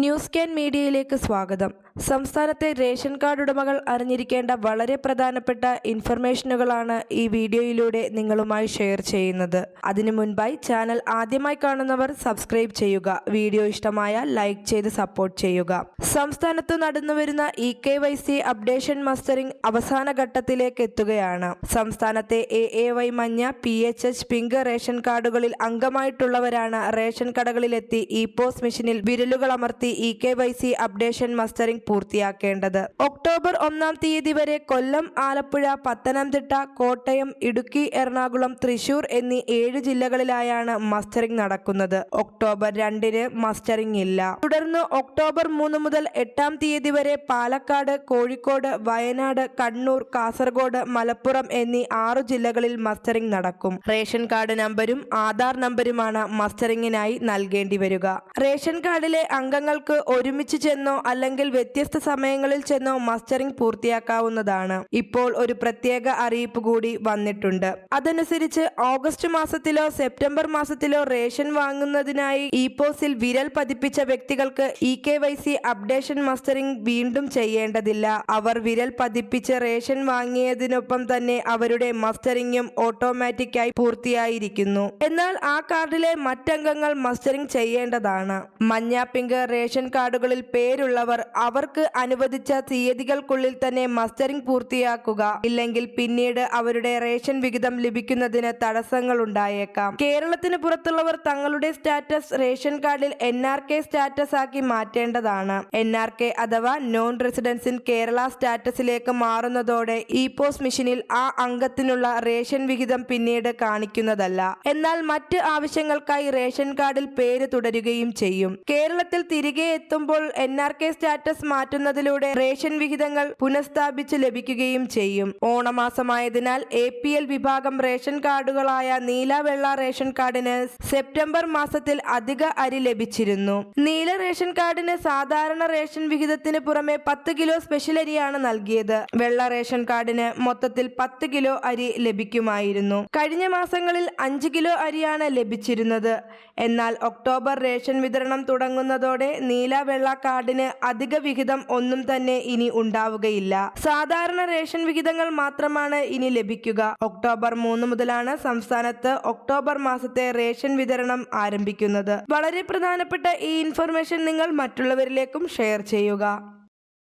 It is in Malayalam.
ന്യൂസ് ക്യാൻ മീഡിയയിലേക്ക് സ്വാഗതം. സംസ്ഥാനത്തെ റേഷൻ കാർഡ് ഉടമകൾ അറിഞ്ഞിരിക്കേണ്ട വളരെ പ്രധാനപ്പെട്ട ഇൻഫർമേഷനുകളാണ് ഈ വീഡിയോയിലൂടെ നിങ്ങളുമായി ഷെയർ ചെയ്യുന്നത്. അതിനു മുൻപായി ചാനൽ ആദ്യമായി കാണുന്നവർ സബ്സ്ക്രൈബ് ചെയ്യുക. വീഡിയോ ഇഷ്ടമായ ലൈക്ക് ചെയ്ത് സപ്പോർട്ട് ചെയ്യുക. സംസ്ഥാനത്ത് നടന്നുവരുന്ന E K Y C updation mustering അവസാന ഘട്ടത്തിലേക്ക് എത്തുകയാണ്. സംസ്ഥാനത്തെ എ എ വൈ മഞ്ഞ P H H pink ration കാർഡുകളിൽ അംഗമായിട്ടുള്ളവരാണ് റേഷൻ കടകളിലെത്തി ഇ പോസ് മെഷീനിൽ വിരലുകൾ അമർത്തി E K Y C updation mustering പൂർത്തിയാക്കേണ്ടത്. October ഒന്നാം തീയതി വരെ കൊല്ലം ആലപ്പുഴ പത്തനംതിട്ട കോട്ടയം ഇടുക്കി എറണാകുളം തൃശൂർ എന്നീ ഏഴ് ജില്ലകളിലായാണ് മസ്റ്ററിംഗ് നടക്കുന്നത്. ഒക്ടോബർ രണ്ടിന് മസ്റ്ററിംഗ് ഇല്ല. തുടർന്ന് ഒക്ടോബർ മൂന്ന് മുതൽ എട്ടാം തീയതി വരെ പാലക്കാട് കോഴിക്കോട് വയനാട് കണ്ണൂർ കാസർഗോഡ് മലപ്പുറം എന്നീ ആറു ജില്ലകളിൽ മസ്റ്ററിംഗ് നടക്കും. റേഷൻ കാർഡ് നമ്പരും ആധാർ നമ്പരുമാണ് മസ്റ്ററിംഗിനായി നൽകേണ്ടി വരിക. റേഷൻ കാർഡിലെ അംഗങ്ങൾക്ക് ഒരുമിച്ച് ചെന്നോ അല്ലെങ്കിൽ വ്യത്യസ്ത സമയങ്ങളിൽ ചെന്നോ മസ്റ്ററിംഗ് പൂർത്തിയാക്കാവുന്നതാണ്. ഇപ്പോൾ ഒരു പ്രത്യേക അറിയിപ്പ് കൂടി വന്നിട്ടുണ്ട്. അതനുസരിച്ച് ഓഗസ്റ്റ് മാസത്തിലോ സെപ്റ്റംബർ മാസത്തിലോ റേഷൻ വാങ്ങുന്നതിനായി ഇ പോസിൽ വിരൽ പതിപ്പിച്ച വ്യക്തികൾക്ക് E K Y C updation mustering വീണ്ടും ചെയ്യേണ്ടതില്ല. അവർ വിരൽ പതിപ്പിച്ച് റേഷൻ വാങ്ങിയതിനൊപ്പം തന്നെ അവരുടെ മസ്റ്ററിംഗും ഓട്ടോമാറ്റിക്കായി പൂർത്തിയായിരിക്കുന്നു. എന്നാൽ ആ കാർഡിലെ മറ്റംഗങ്ങൾ മസ്റ്ററിംഗ് ചെയ്യേണ്ടതാണ്. മഞ്ഞ പിങ്ക് കാർഡുകളിൽ പേരുള്ളവർ അവർക്ക് അനുവദിച്ച തീയതികൾക്കുള്ളിൽ തന്നെ മസ്റ്ററിംഗ് പൂർത്തിയാക്കുക. ഇല്ലെങ്കിൽ പിന്നീട് അവരുടെ റേഷൻ വിഹിതം ലഭിക്കുന്നതിന് തടസ്സങ്ങൾ ഉണ്ടായേക്കാം. കേരളത്തിന് പുറത്തുള്ളവർ തങ്ങളുടെ സ്റ്റാറ്റസ് റേഷൻ കാർഡിൽ എൻ ആർ കെ സ്റ്റാറ്റസ് ആക്കി മാറ്റേണ്ടതാണ്. എൻ ആർ കെ അഥവാ നോൺ റെസിഡൻസ് ഇൻ കേരള സ്റ്റാറ്റസിലേക്ക് മാറുന്നതോടെ ഇ പോസ് മെഷീനിൽ ആ അംഗത്തിനുള്ള റേഷൻ വിഹിതം പിന്നീട് കാണിക്കുന്നതല്ല. എന്നാൽ മറ്റ് ആവശ്യങ്ങൾക്കായി റേഷൻ കാർഡിൽ പേര് തുടരുകയും ചെയ്യും. കേരളത്തിൽ തിരികെ എത്തുമ്പോൾ എൻ ആർ കെ സ്റ്റാറ്റസ് മാറ്റുന്നതിലൂടെ റേഷൻ വിഹിതങ്ങൾ പുനഃസ്ഥാപിച്ച് ലഭിക്കുകയും ചെയ്യും. ഓണമാസമായതിനാൽ എ പി എൽ വിഭാഗം റേഷൻ കാർഡുകളായ നീല വെള്ള റേഷൻ കാർഡിന് സെപ്റ്റംബർ മാസത്തിൽ അധിക അരി ലഭിച്ചിരുന്നു. നീല റേഷൻ കാർഡിന് സാധാരണ റേഷൻ വിഹിതത്തിന് പുറമെ പത്ത് കിലോ സ്പെഷ്യൽ അരിയാണ് നൽകിയത്. വെള്ള റേഷൻ കാർഡിന് മൊത്തത്തിൽ പത്ത് കിലോ അരി ലഭിക്കുമായിരുന്നു. കഴിഞ്ഞ മാസങ്ങളിൽ അഞ്ച് കിലോ അരിയാണ് ലഭിച്ചിരുന്നത്. എന്നാൽ ഒക്ടോബർ റേഷൻ വിതരണം തുടങ്ങുന്നതോടെ നീല വെള്ള കാർഡിന് അധിക വിഹിതം ഒന്നും തന്നെ ഇനി ഉണ്ടാവുകയില്ല. സാധാരണ റേഷൻ വിഹിതങ്ങൾ മാത്രമാണ് ഇനി ലഭിക്കുക. ഒക്ടോബർ മൂന്ന് മുതലാണ് സംസ്ഥാനത്ത് ഒക്ടോബർ മാസത്തെ റേഷൻ വിതരണം ആരംഭിക്കുന്നത്. വളരെ പ്രധാനപ്പെട്ട ഈ ഇൻഫർമേഷൻ നിങ്ങൾ മറ്റുള്ളവരിലേക്കും ഷെയർ ചെയ്യുക.